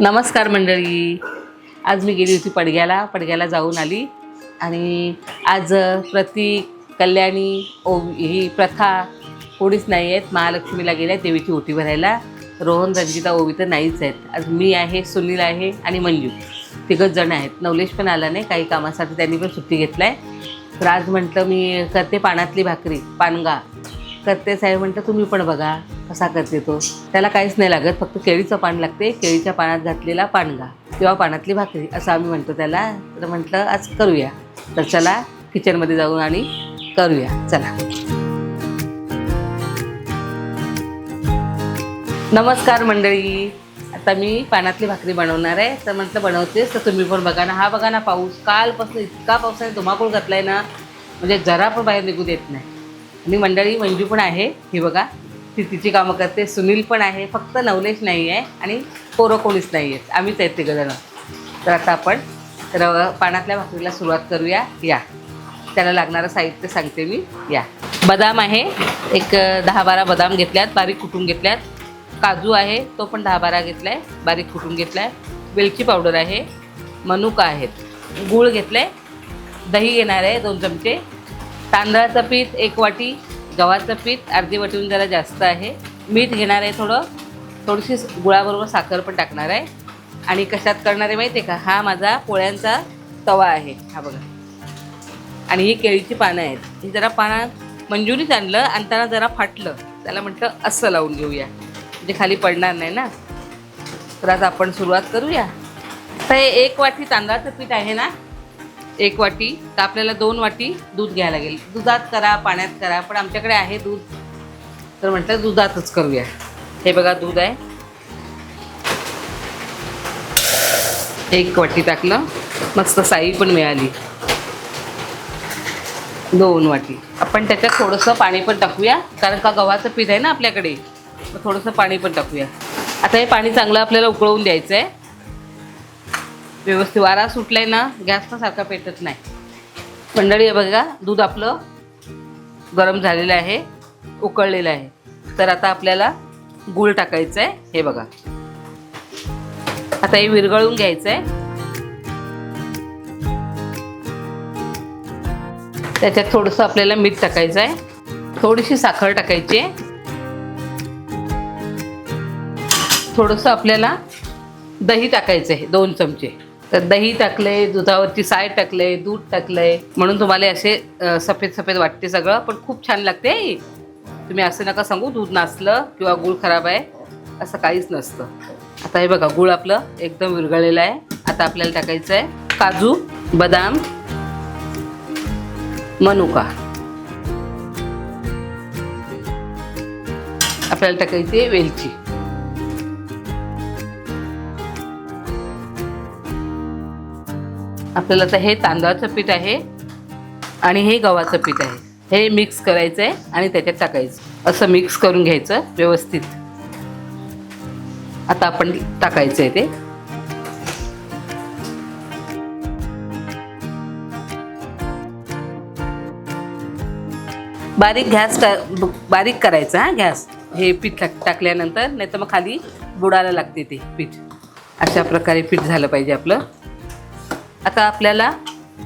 नमस्कार मंडळी. आज मी गेली होती पडग्याला. पडग्याला जाऊन आली. आणि आज प्रतीक कल्याणी ओ ही प्रथा कोणीच नाही आहेत. महालक्ष्मीला गेल्या देवीची ओटी भरायला. रोहन रंजिता ओवी तर नाहीच आहेत. आज मी आहे सुनील आहे आणि मंजू. तिघंच जण आहेत. नवलेश पण आला नाही. काही कामासाठी त्यांनी पण सुट्टी घेतला आहे तर आज म्हटलं मी करते पानातली भाकरी पानगा. करते साहेब म्हटलं तुम्ही पण बघा कसा करते तो. त्याला काहीच नाही लागत फक्त केळीचं पान लागते केळीच्या पानात घातलेला पानगा किंवा पानातली भाकरी असं आम्ही म्हणतो त्याला. तर म्हटलं आज करूया. तर चला किचनमध्ये जाऊन आणि करूया. चला. नमस्कार मंडळी. आता मी पानातली भाकरी बनवणार आहे. तर म्हटलं बनवतेस तर तुम्ही पण बघा ना. हा बघा ना पाऊस. कालपासून इतका पावसाने धुमाकूळ आहे ना. म्हणजे जरा पण बाहेर निघू देत नाही. आणि मंडळी मंजू पण आहे. ही बघा ती तिची कामं करते. सुनील पण आहे. फक्त नवलेश नाही आहे आणि पोरं कोणीच नाही आहेत. आम्हीच आहेत तिघंजणं तर आता आपण रव पानातल्या भाकरीला सुरुवात करूया. या. त्याला लागणारं साहित्य सांगते मी. या. बदाम आहे. एक दहा बारा बदाम घेतल्यात. बारीक कुटून घेतल्यात. काजू आहे. तो पण दहा बारा घेतला आहे बारीक कुटून घेतला आहे वेलची पावडर आहे. मनुका आहेत. गूळ घेतलं आहे दही घेणार आहे. दोन चमचे. तांदळाचं पीठ एक वाटी गव्हाचं पीठ अर्धी वाटीहून जरा जास्त आहे. मीठ घेणार आहे थोडं थोडीशी गुळाबरोबर साखर पण टाकणार आहे. आणि कशात करणार आहे माहिती आहे का? हा माझा पोळ्यांचा तवा आहे. हा बघा. आणि ही केळीची पानं आहेत. ही जरा पानं मंजुरीच आणलं आणताना जरा फाटलं. त्याला म्हटलं असं लावून घेऊया. म्हणजे खाली पडणार नाही ना? तर आज आपण सुरुवात करूया. तर हे एक वाटी तांदळाचं पीठ आहे ना? एक वाटी तर आपल्याला दोन वाटी दूध घ्यायला लागेल. दुधात करा पाण्यात करा पण आमच्याकडे आहे दूध. तर म्हटलं दुधातच करूया. हे बघा दूध आहे. एक वाटी टाकलं. मस्त साई पण मिळाली. दोन वाटी. आपण त्याच्यात थोडंसं पाणी पण टाकूया. कारण का गव्हाचं पीठ आहे ना आपल्याकडे थोडंसं पाणी पण टाकूया. आता हे पाणी चांगलं आपल्याला उकळवून द्यायचं आहे व्यवस्थित. वारा सुटलाय ना गॅस पण सारखा पेटत नाही. मंडळी बघा दूध आपलं गरम झालेलं आहे उकळलेलं आहे. तर आता आपल्याला गूळ टाकायचं आहे हे बघा. आता हे विरघळून घ्यायचं आहे त्याच्यात थोडंसं आपल्याला मीठ टाकायचं आहे थोडीशी साखर टाकायची. आहे थोडंसं आपल्याला दही टाकायचं आहे दोन चमचे. तर दही टाकले दुधावरची साय टाकले दूध टाकलंय. म्हणून तुम्हाला असे सफेद सफेद वाटते सगळं पण खूप छान लागते तुम्ही असं नका सांगू दूध नासलं किंवा गूळ खराब आहे असं काहीच नसतं. आता हे बघा गूळ आपलं एकदम विरघळलेलं आहे. आता आपल्याला टाकायचं आहे काजू बदाम मनुका. आपल्याला टाकायची वेलची. आपल्याला तर हे तांदळाचं पीठ आहे आणि हे गव्हाचं पीठ आहे. हे मिक्स करायचं आहे आणि त्याच्यात टाकायचं. असं मिक्स करून घ्यायचं व्यवस्थित. आता आपण टाकायचं आहे ते. बारीक गॅस टा- बारीक करायचं हा गॅस हे पीठ टाक- टाकल्यानंतर नाही तर मग खाली बुडायला लागते ते पीठ. अशा प्रकारे पीठ झालं पाहिजे आपलं. आता आपल्याला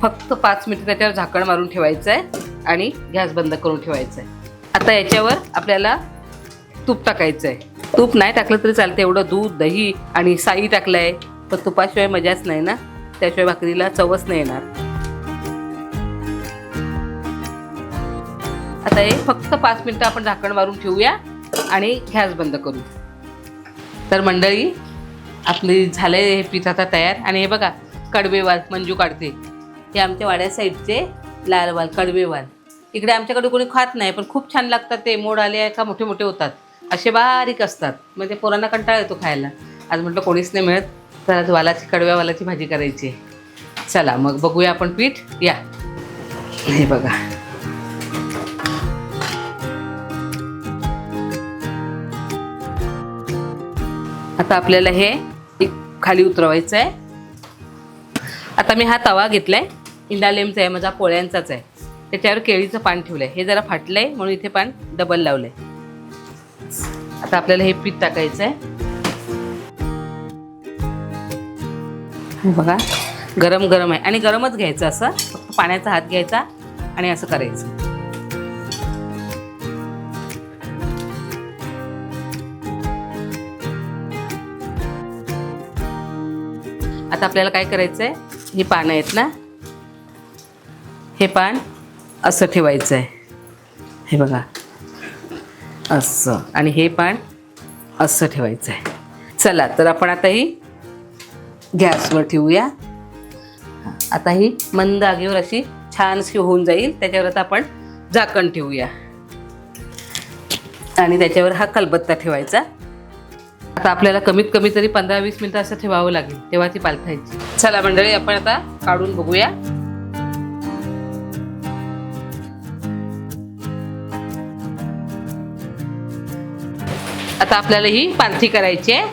फक्त पाच मिनिटं त्याच्यावर झाकण मारून ठेवायचं आहे आणि गॅस बंद करून ठेवायचं आहे आता याच्यावर आपल्याला तूप टाकायचं आहे तूप नाही टाकलं तरी चालतं एवढं दूध दही आणि साई टाकलं आहे पण तुपाशिवाय मजाच नाही ना? त्याशिवाय भाकरीला चवच नाही येणार. आता हे फक्त पाच मिनटं आपण झाकण मारून ठेवूया आणि गॅस बंद करू. तर मंडळी आपली झालं हे पीठ आता तयार. आणि हे बघा कडवेवाल मंजू काढते. हे आमच्या वाड्या साईडचे लालवाल कडवेवाल इकडे आमच्याकडे कोणी खात नाही पण खूप छान लागतात ते. मोड आले का मोठे मोठे होतात. असे बारीक असतात. म्हणजे पोरांना कंटाळा येतो खायला. आज म्हटलं कोणीच नाही मिळत तर आज वालाची कडव्या वालाची भाजी करायची आहे. चला मग बघूया आपण पीठ. या. हे बघा. आता आपल्याला हे एक खाली उतरवायचं आहे. आता मी हा तवा घेतलाय. इंडालेमचा आहे माझा पोळ्यांचाच आहे. त्याच्यावर केळीचं पान ठेवलंय. हे जरा फाटलंय म्हणून इथे पान डबल लावलंय. आता आपल्याला हे पीठ टाकायचं आहे बघा गरम गरम आहे. आणि गरमच घ्यायचं असं. फक्त पाण्याचा हात घ्यायचा आणि असं करायचं. आता आपल्याला काय करायचं आहे ही पानं आहेत ना? हे पान असं ठेवायचं आहे. हे बघा. असं. आणि हे पान असं ठेवायचं आहे. चला तर आपण आता ही गॅसवर ठेवूया. आता ही मंद आगीवर अशी छानशी होऊन जाईल. त्याच्यावर आता आपण झाकण ठेवूया. आणि त्याच्यावर हा कलबत्ता ठेवायचा. आता आपल्याला कमीत कमी तरी पंधरा वीस मिनिटं असं ठेवावं लागेल तेव्हा ती पालथायची. चला मंडळी आपण आता काढून बघूया. आता आपल्याला ही पालथी करायची आहे.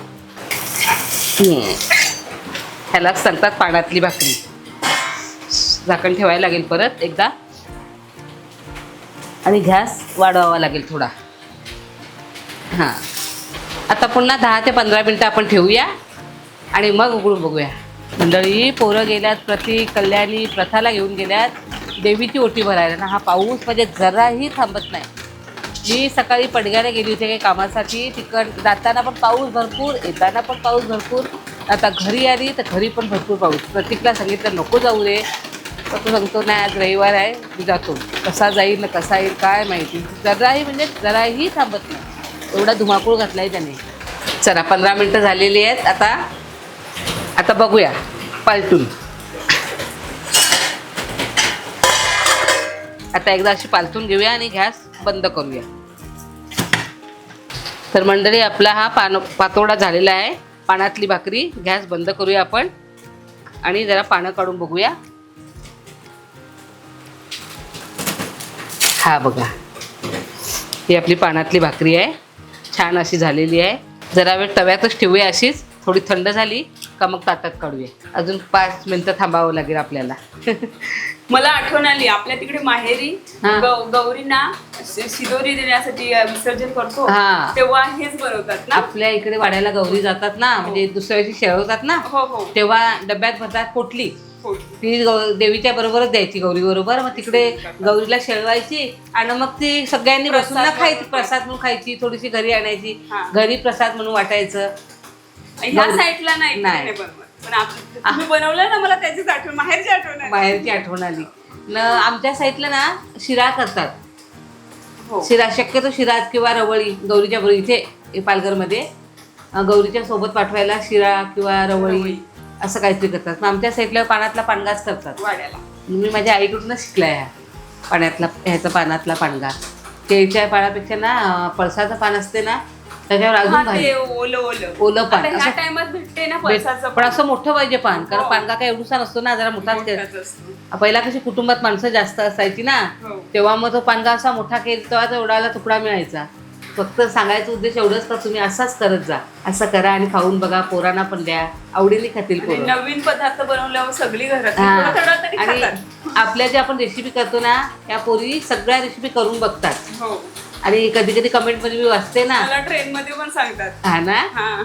ह्याला सांगतात पाण्यातली भाकरी. झाकण ठेवायला लागेल परत एकदा. आणि गॅस वाढवावा लागेल थोडा. हां. आता पुन्हा दहा ते पंधरा मिनटं आपण ठेवूया आणि मग उघडून बघूया. मंडळी पोरं गेल्यात प्रती कल्याणी प्रथाला घेऊन गेल्यात. देवीची ओटी भरायला ना हा पाऊस म्हणजे जराही थांबत नाही. मी सकाळी पडग्याला गेली होती काही कामासाठी तिकड जाताना पण पाऊस भरपूर येताना पण पाऊस भरपूर. आता घरी आली तर घरी पण भरपूर पाऊस. प्रतीकला सांगितलं नको जाऊ रे. तर तो सांगतो नाही आज रविवार आहे मी जातो. कसा जाईल ना कसा येईल काय माहिती. जराही म्हणजे जराही थांबत नाही. एवढा धुमाकूळ घातला आहे त्याने. चला पंधरा मिनटं झालेली आहेत. आता आता बघूया पालटून. आता एकदा अशी पालटून घेऊया आणि गॅस बंद करूया. तर मंडळी आपला हा पान पातोडा झालेला आहे. पाण्यातली भाकरी गॅस बंद करूया आपण. आणि जरा पानं काढून बघूया. हा बघा. ही आपली पानातली भाकरी आहे. छान अशी झालेली आहे. जरा वेळ तव्यातच ठेवूया अशीच. थोडी थंड झाली का मग ताटात काढूया. अजून पाच मिनटं थांबावं लागेल आपल्याला. मला आठवण आली आपल्या तिकडे माहेरी हा. गौ- गौरींना शि- शिदोरी देण्यासाठी अ, विसर्जन करतो. हा. तेव्हा हेच बनवतात ना? आपल्या इकडे वाड्याला गौरी जातात ना म्हणजे दुसऱ्या दिवशी शेळवतात ना हो हो. तेव्हा डब्यात भरतात पोटली. ती गौ- देवीच्या बरोबरच द्यायची गौरी बरोबर. मग तिकडे गौरीला शेळवायची आणि मग ती सगळ्यांनी बसून ना प्रसाद खायची. प्रसाद म्हणून खायची थोडीशी घरी आणायची. घरी प्रसाद म्हणून वाटायचं. ह्या साईडला नाही. तुम्ही बनवलं ना मला त्याचीच आठवण माहेरची आठवण बाहेरची आठवण आली. न आमच्या साईडला ना शिरा करतात. हो. शिरा शक्यतो शिरा किंवा रवळी गौरीच्या बरोबर इथे पालघरमध्ये गौरीच्या सोबत पाठवायला शिरा किंवा रवळी. असं काहीतरी करतात मग आमच्या साईडला पानातला पानगाच करतात. वाड्याला. मी माझ्या आईकडूनच शिकलाय हा. पाण्यातला ह्याचा पानातला पानगा केळीच्या पानापेक्षा ना पळसाचं पान असते ना त्याच्यावर हा, अजून ते भारी ओलं ओलं. ओलं पान. आता ह्या असं- टायमात भेटते ना पळसाचं पण असं मोठं पाहिजे पान कारण हो. पानगा काही एवढूसा नसतो ना जरा मोठाच के- मोठाच असतो. पहिला कशी कुटुंबात माणसं जास्त असायची ना हो. तेव्हा मग तो पानगा असा मोठा केला तेव्हा तो एवढाला तुकडा मिळायचा. फक्त सांगायचा उद्देश एवढंच का तुम्ही असाच करत जा. असं करा आणि खाऊन बघा पोरांना पण द्या. आवडीने खातील आणि पोरं. नवीन पदार्थ बनवल्यावर सगळी घरात हा. थोडं थोडं तरी आणि खातात. आपल्या ज्या आपण रेसिपी करतो ना त्या पोरी सगळ्या रेसिपी करून बघतात. हो. आणि कधी कधी कमेंटमध्ये मी वाचते ना. मला ट्रेन मध्ये पण सांगतात. हा ना? हा.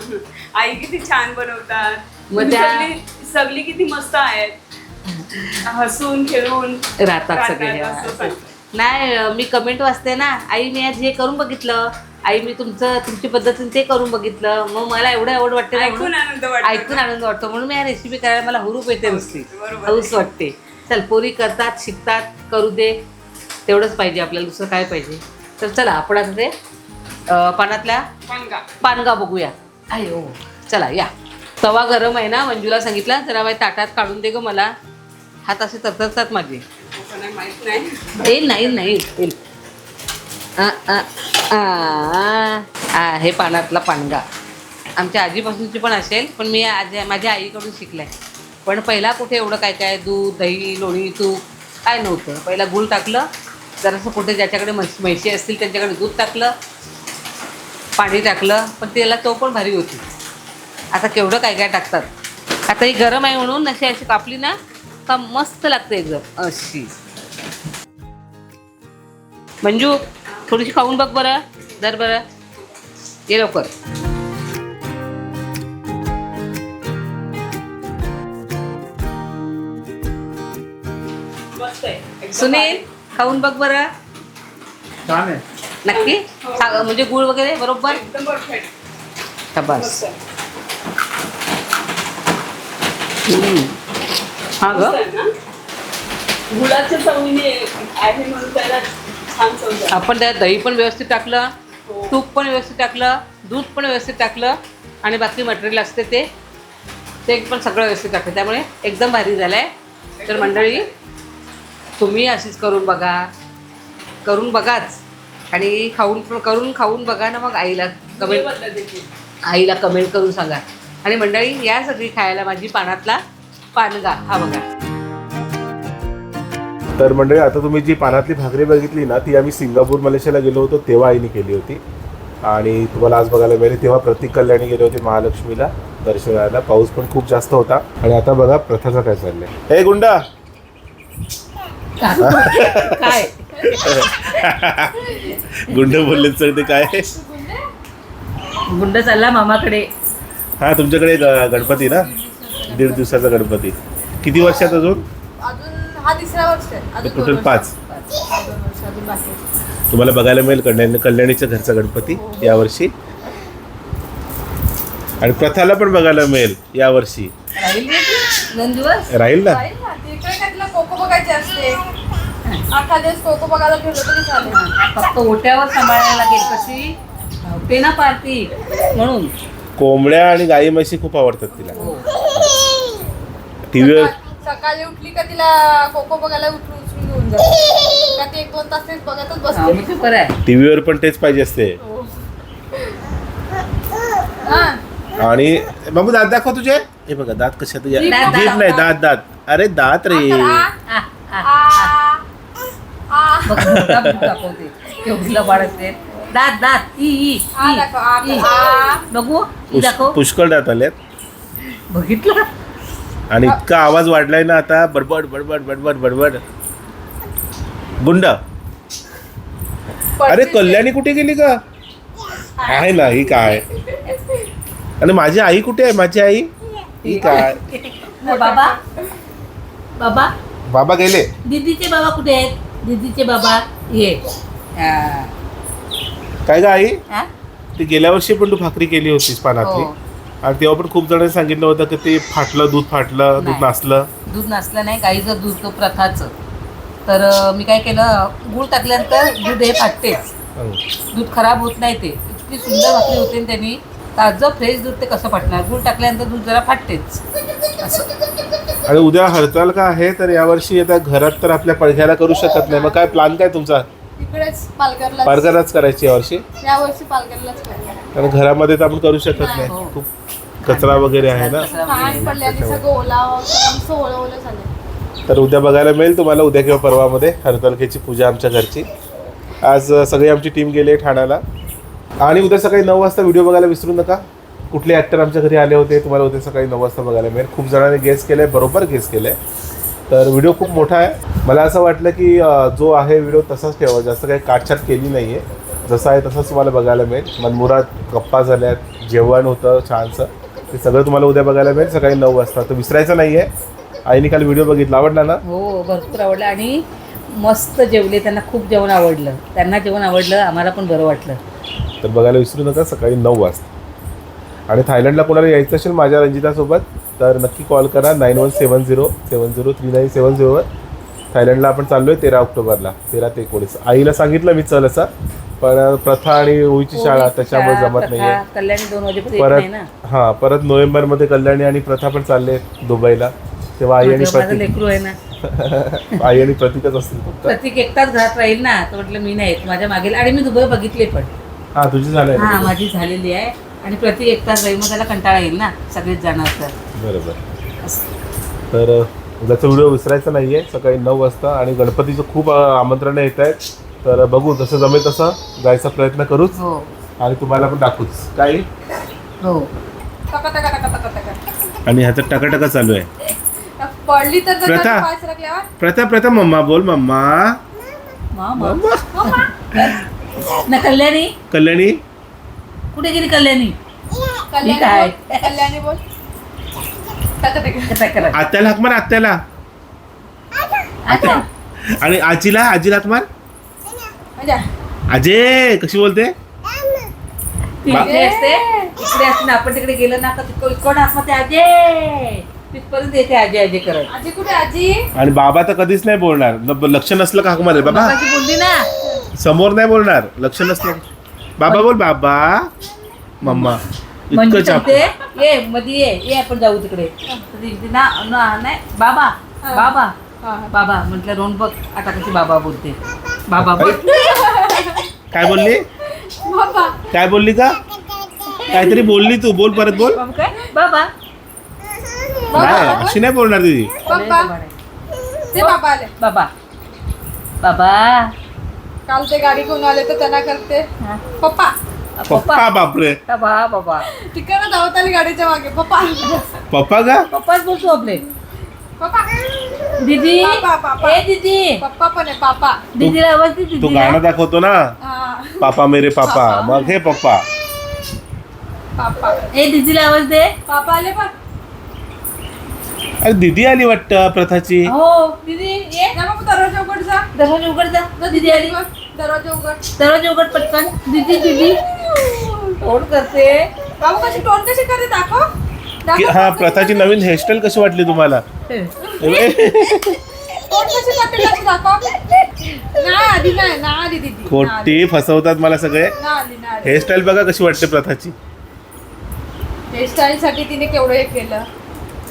आई किती छान बनवतात. मग तुम्ही त्या- सगळी सगळी किती मस्त आहेत. हसून खेळून. राहतात सगळे. राहतात असं सांगतात. नाही मी कमेंट वाचते ना. आई मी आज हे करून बघितलं. आई मी तुमचं तुमची पद्धतीने ते करून बघितलं. मग मला एवढं आवड वाटते ऐकून आनंद वाटतो. ऐकून आनंद वाटतो. म्हणून मी या रेसिपी करायला मला हुरूप येते नुसती. बरोबर. हौस वाटते. चल पोरी करतात शिकतात करू दे. तेवढंच पाहिजे आपल्याला दुसरं काय पाहिजे. तर चला आपण आता ते पानातल्या पानगा. पानगा बघूया. अयो चला या. तवा गरम आहे ना मंजूला सांगितलं. जरा बाई ताटात काढून दे ग मला. हात असे तरतरतात माझे. नाही नाही. येईल नाही नाही येईल हे पानातला पानगा. आमच्या आजीपासूनची पण असेल पण मी आज माझ्या आईकडून शिकलाय. पण पहिला कुठे एवढं काय काय दूध दही लोणी तूप काय नव्हतं. पहिला गुळ टाकलं जरासं कुठे ज्याच्याकडे म्हशी म्हशी असतील त्यांच्याकडे दूध टाकलं पाणी टाकलं पण त्याला तो पण भारी होती. आता केवढं काय काय टाकतात. आता ही गरम आहे म्हणून अशी अशी कापली ना का मस्त लागते एकदम अशी. मंजू थोडीशी खाऊन बघ बरं दर बरं. ये लवकर. सुनील खाऊन बघ बरं. छान आहे. नक्की? म्हणजे गुळ वगैरे बरोबर? बस हा गुळाच्या चवीने आहे म्हणून त्याला आपण त्यात दही पण व्यवस्थित टाकलं हो. तूप पण व्यवस्थित टाकलं दूध पण व्यवस्थित टाकलं आणि बाकी मटेरियल असते ते ते पण सगळं व्यवस्थित टाकलं. त्यामुळे एकदम भारी झालं आहे तर मंडळी तुम्ही अशीच करून बघा. करून बघाच. आणि खाऊन पण करून खाऊन बघा ना मग आईला कमेंट. आईला कमेंट करून सांगा. आणि मंडळी या सगळी खायला माझी पानातला पानगा. हा बघा. तर मंडळी आता तुम्ही जी पानातली भाकरी बघितली ना ती आम्ही सिंगापूर मलेशियाला गेलो होतो तेव्हा आईने केली होती. आणि तुम्हाला आज बघायला मिळेल तेव्हा प्रतीक कल्याणी गेले होते महालक्ष्मीला दर्शन घ्यायला पाऊस पण खूप जास्त होता. आणि आता बघा प्रथाचं काय चाललंय. हे गुंडा! काय? गुंड बोलले तर ते काय? गुंड चालला मामाकडे. हा तुमच्याकडे गणपती ना? दीड दिवसाचा गणपती. किती वर्षात अजून? हा तिसरा वर्ष आहे. अजून दोन टोटल वर्ष. पाच. हा, दोन वर्ष अजून बाकी आहे. तुम्हाला बघायला मिळेल कल्याणी कल्याणीच्या घरचा गणपती यावर्षी. आणि प्रथाला पण बघायला मिळेल यावर्षी. राहील ना ती? दोन दिवस? राहील ना? राहील ना, तिकडे काय तुला कोको बघायचे असते. अख्खा दिवस कोको बघायला ठेवलं तरी चालेल. फक्त ओट्यावर सांभाळायला लागेल कशी? ते ना पार्टी म्हणून. कोंबड्या आणि गाई म्हशी खूप आवडतात तिला. हो. टीव्हीवर सकाळ- उठली का तिला कोको बघायला उठून उचलून घेऊन जाते. का ती एक दोन तास तेच बघतच हा, बसते मग ते बरं आहे. टीव्हीवर पण तेच पाहिजे असते. हा. आणि बाबू दात दाखव तुझे. हे बघा दात कशा तुझ्या जीभ दात जीभ नाही दात दात. अरे दात रे. तर आ, आ, आ, आ, आ. बघ भुरका भूक दाखवते केवढीला बाळगते दात दात. ई ई आ ई, दाखव, आ ई. आ. बघू ई पुष- दाखव. पुष्कळ दात आलेत. बघितलं? आणि इतका आवाज वाढलाय ना आता बडबड बडबड बडबड बडबड. गुंड. अरे कल्याणी कुठे गेली का? आहे ना ही काय? आणि माझी आई कुठे आहे? माझी आई? ही काय? बाबा. बाबा. बाबा गेले. दीदीचे बाबा कुठे आहेत? दीदीचे बाबा ये हा. काय ग आई? हा? ती गेल्या वर्षी पण तू भाकरी केली होतीस पानातली. हो. आणि तेव्हा पण खूप जणांनी सांगितलं होतं की ते फाटलं दूध फाटलं दूध नाही. नासलं. दूध नसलं नाही गाईचं दूध तो प्रथाचं. तर अं, मी काय केलं गूळ टाकल्यानंतर दूध हे फाटतेच. हं. दूध खराब होत नाही ते. इतकी सुंदर भाकरी होते ना त्यांनी. ताजं फ्रेश दूध ते कसं फाटणार? गूळ टाकल्यानंतर दूध जरा फाटतेच. असं. आणि उद्या हरताल का आहे? तर यावर्षी आता घरात तर आपल्या पडघ्याला करू शकत नाही. मग काय प्लॅन काय तुमचा? तिकडेच पालघरला पालघराच करायची यावर्षी? या वर्षी पालघरलाच करायला. कारण घरामध्ये तर आपण करू शकत नाही. हो. खूप कचरा वगैरे आहे ना? कचरा वगैरे. घाण पडली आणि सगळं ओला सगळं ओलं ओलं झालं तर उद्या बघायला मिळेल तुम्हाला उद्या किंवा परवामध्ये हरतालिकेची पूजा आमच्या घरची. आज अ, सगळी आमची टीम गेली आहे ठाण्याला. आणि उद्या सकाळी नऊ वाजता व्हिडिओ बघायला विसरू नका. कुठले ॲक्टर आमच्या घरी आले होते तुम्हाला उद्या सकाळी नऊ वाजता बघायला मिळेल. खूप जणांनी गेस केलं आहे बरोबर गेस केलं आहे तर व्हिडिओ खूप मोठा आहे. मला असं वाटलं की अ, जो आहे व्हिडिओ तसाच ठेवा जास्त काही काटछाट केली नाही आहे जसं आहे तसंच तुम्हाला बघायला मिळेल. मनमुरात गप्पा झाल्यात जेवण होतं छानसं. ते सगळं तुम्हाला उद्या बघायला मिळेल. सकाळी नऊ वाजता. तर विसरायचं नाही आहे आईने काल व्हिडिओ बघितला. आवडला ना? हो भरपूर आवडलं. आणि मस्त जेवले. त्यांना खूप जेवण आवडलं. त्यांना जेवण आवडलं. आम्हाला पण बरं वाटलं. तर बघायला विसरू नका. सकाळी नऊ वाजता. आणि थायलंडला कोणाला यायचं असेल माझ्या रंजितासोबत तर नक्की कॉल करा. Nine one seven zero seven zero three nine seven झिरोवर. थायलंडला आपण चाललो आहे तेरा ऑक्टोबरला. तेरा ते एकोणीस. आईला सांगितलं मी चल असं. पण प्रथा आणि होळीची शाळा त्याच्यामुळे जमत नाही प्रथा, आहे कल्याणी दोन वाजेपर्यंत येत नाही परत हां परत नोव्हेंबरमध्ये कल्याणी आणि प्रथा पण चालले दुबईला. तेव्हा आई आणि माझं माझं प्रतीक लेकरू आहे ना? आई आणि प्रतीकच असतील फक्त. प्रतीक एकटाच घरात राहील ना? तर म्हटलं मी नाही येत. माझ्या मागेल आणि मी दुबई बघितले पण. हां तुझी झालंय हा ना माझी झालेली आहे. आणि प्रतीक एकटाच राहील मग त्याला कंटाळा येईल ना? सगळेच जाणार तर बरोबर. असं. तर उद्याचा व्हिडिओ विसरायचा नाही आहे सकाळी नऊ वाजता आणि गणपतीचं खूप आमंत्रण येत आहेत तर बघू जसं जमेल तसं जायचा प्रयत्न करूच हो. आणि तुम्हाला पण दाखवूच. काय हो. टका टका टका टका टका आणि ह्याचं टकाटका चालू आहे. पडली तर जर प्रथा. पाय सरकल्यावर प्रथा प्रथा मम्मा बोल मम्मा. मामा. ना कल्याणी? कल्याणी? कुठे गेली कल्याणी? कल्याणी काय? बोल, कल्याणी बोल. टका टका. काय करा. आत्याला हाक मार आत्याला. आता आणि आजीला आजीला मार. म्हणजे अजय कशी बोलते? असते. इकडे असते ना आपण तिकडे गेलो ना का तिकडे इकडं असं अजय. तिथपर्यंत येते अजय अजय करत. आजी कुठे आजी? आणि बाबा तर कधीच नाही बोलणार. लक्ष नसलं का हाक मारेल बाबा बोलली ना. समोर नाही बोलणार. लक्ष नसलं. बाबा बोल बाबा. मम्मा म्हणजे सांगते ये मध्ये ये ये आपण जाऊ तिकडे. ना ना- नाही बाबा बाबा. हा. बाबा म्हटलं रोहन बघ आता कशी बाबा बोलते. बाबा बोल. काय बोलली? बाबा. काय बोलली का काहीतरी बोलली तू. बोल परत बोल. बाबा काय? बाबा. नाही अशी नाही बोलणार दीदी. पप्पा ते बाबा आले. बाबा. बाबा. काल ते गाडी घेऊन आले तर त्यांना करते. हा. पप्पा. पप्पा बापरे. बाबा बाबा. तिकडे धावत आली गाडीच्या मागे. पप्पा. पप्पा का? पप्पाच बोलतो आपले. पप्पा दीदी. ए दीदी. पप्पा पण आहे पापा दीदीला आवाज दे तू दीदीला. गाणं दाखवतो ना. हा. पापा मेरे पापा. मग हे पप्पा. पापा ए दीदीला आवाज दे. पापा आले पण. अरे दीदी आली वाटतं प्रथाची. हो. दीदी ये. जा बाबा दरवाजा उघड जा. दरवाजा उघड जा. जा दीदी आली. दरवाजा उघड. दरवाजा उघड पटकन. दीदी दीदी. कोण करते. बाबू कशी टोन कशी करते दाखव. की- हा प्रथाची नवीन हेअरस्टाईल कशी वाटली तुम्हाला? खोटी फसवतात मला सगळे. हेअरस्टाईल बघा कशी वाटते प्रथाची. हेअरस्टाईल साठी तिने केवढं हे केलं.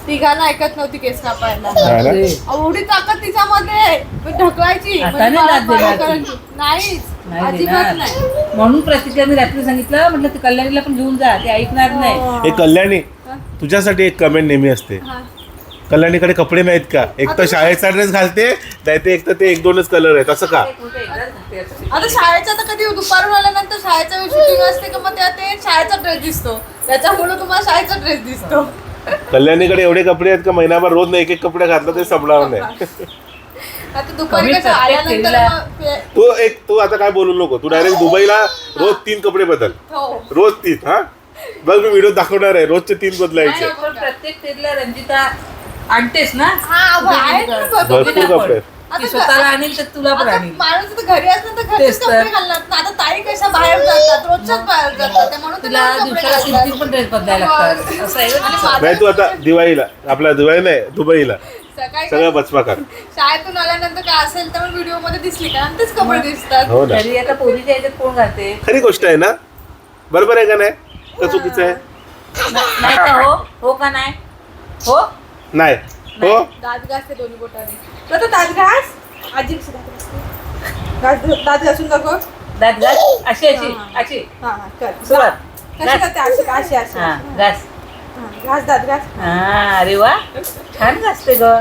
तिघांना ऐकत नव्हती केस कापायला? एवढी ताकद तिच्यामध्ये. ढकलायची. म्हणजे नाही. नाहीच. अजिबात म्हणून प्रतिक्रिया मी रात्री सांगितलं म्हटलं ते कल्याणीला पण घेऊन जा ते ऐकणार नाही. हे कल्याणी तुझ्यासाठी एक कमेंट नेहमी असते. हा. कल्याणीकडे कपडे नाहीत का? एक तर शाळेचा ड्रेस घालते नाही ते एक तर ते एक दोनच कलर आहेत. असं का? आता शाळेचा तर कधी दुपारून आल्यानंतर शाळेचा शूटिंग असते का? मग त्या ते शाळेचा ड्रेस दिसतो. त्याच्यामुळे तुम्हाला शाळेचा ड्रेस दिसतो. कल्याणीकडे एवढे कपडे आहेत का? महिनाभर रोज नाही एक एक कपडे घातलं ते संपणार नाही. आता दुपारी कमी कसं प्रत्येक आल्यानंतर स्त्रीला- मग ते- तू एक तू आता काय बोलू नको. तू डायरेक्ट दुबईला रोज तीन कपडे बदल. हो. रोज तीन हा? बघ मी व्हिडिओ दाखवणार आहे. रोजचे तीन बदलायचे. नाही, पण प्रत्येक रंजिता आणतेस ना? हा, ब- आहेत ना ब- भरपूर दोघींना पण. कपडे. आहेत. ती स्वतःला आणेल तर तुला पण आता आणेल. माणूस आता घरी असलं तर घरचेच तेच तर. कपडे घालणार ना. आता ताई कशा बाहेर जातात? रोजच्याच बाहेर जातात. त्या म्हणून तुला तिला कपडे दिवसाला तीन घालतात. तीन पण ड्रेस बदलायला लागतात. असं आहे. नाही तू आता दिवाळीला. आपला दिवाळी नाही दुबईला. सकाळी सगळं बचपा कर शाळेतून आल्यानंतर काय असेल तर व्हिडिओमध्ये दिसली का? आणि तेच कपडे दिसतात. हो ना. तरी आता पोरीच्या याच्यात कोण घालते? खरी गोष्ट आहे ना? बरोबर आहे का नाही? का चुकीचं आहे? नाही का हो हो का नाही? हो? नाही. हो? दात घासते दोन्ही बोटाने. तर तो दात घास. आजी कशी दात घासते? दात दात घासून दाखव दात घास. अशी अशी अशी. हा हा कर. सुरुवात. कशी घास. करते अशी अशी अशी हा घास. हा, घास दात घास. हा अरे वा. छान घासते ग.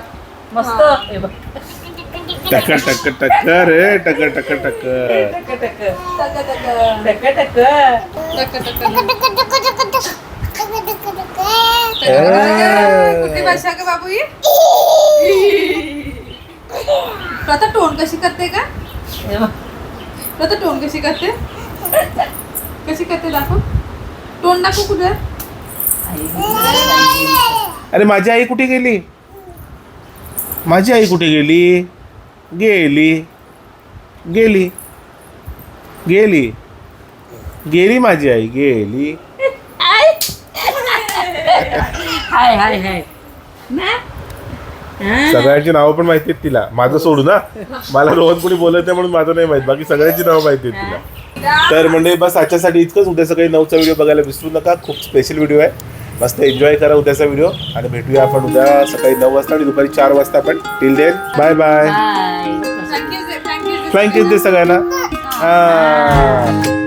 मस्त. हा. हे बघ. Ada majai, ikuti geli, majai ikuti geli. गेली. गेली. गेली. गेली माझी आई गेली. हाय हाय हाय. ना. सगळ्यांची नावं पण माहिती आहेत तिला. माझं सोडू ना? मला रोहन कोणी बोलत नाही म्हणून माझं नाही माहीत. बाकी सगळ्यांची नावं माहिती आहेत तिला. तर म्हणजे बस आजच्यासाठी इतकंच. उद्या सकाळी नऊचा व्हिडिओ बघायला विसरू नका. खूप स्पेशल व्हिडिओ आहे. मस्त एन्जॉय करा उद्याचा व्हिडिओ. आणि भेटूया आपण उद्या सकाळी नऊ वाजता आणि दुपारी चार वाजता आपण till then bye bye hi thank you thank you दे सगळ्यांना. हा.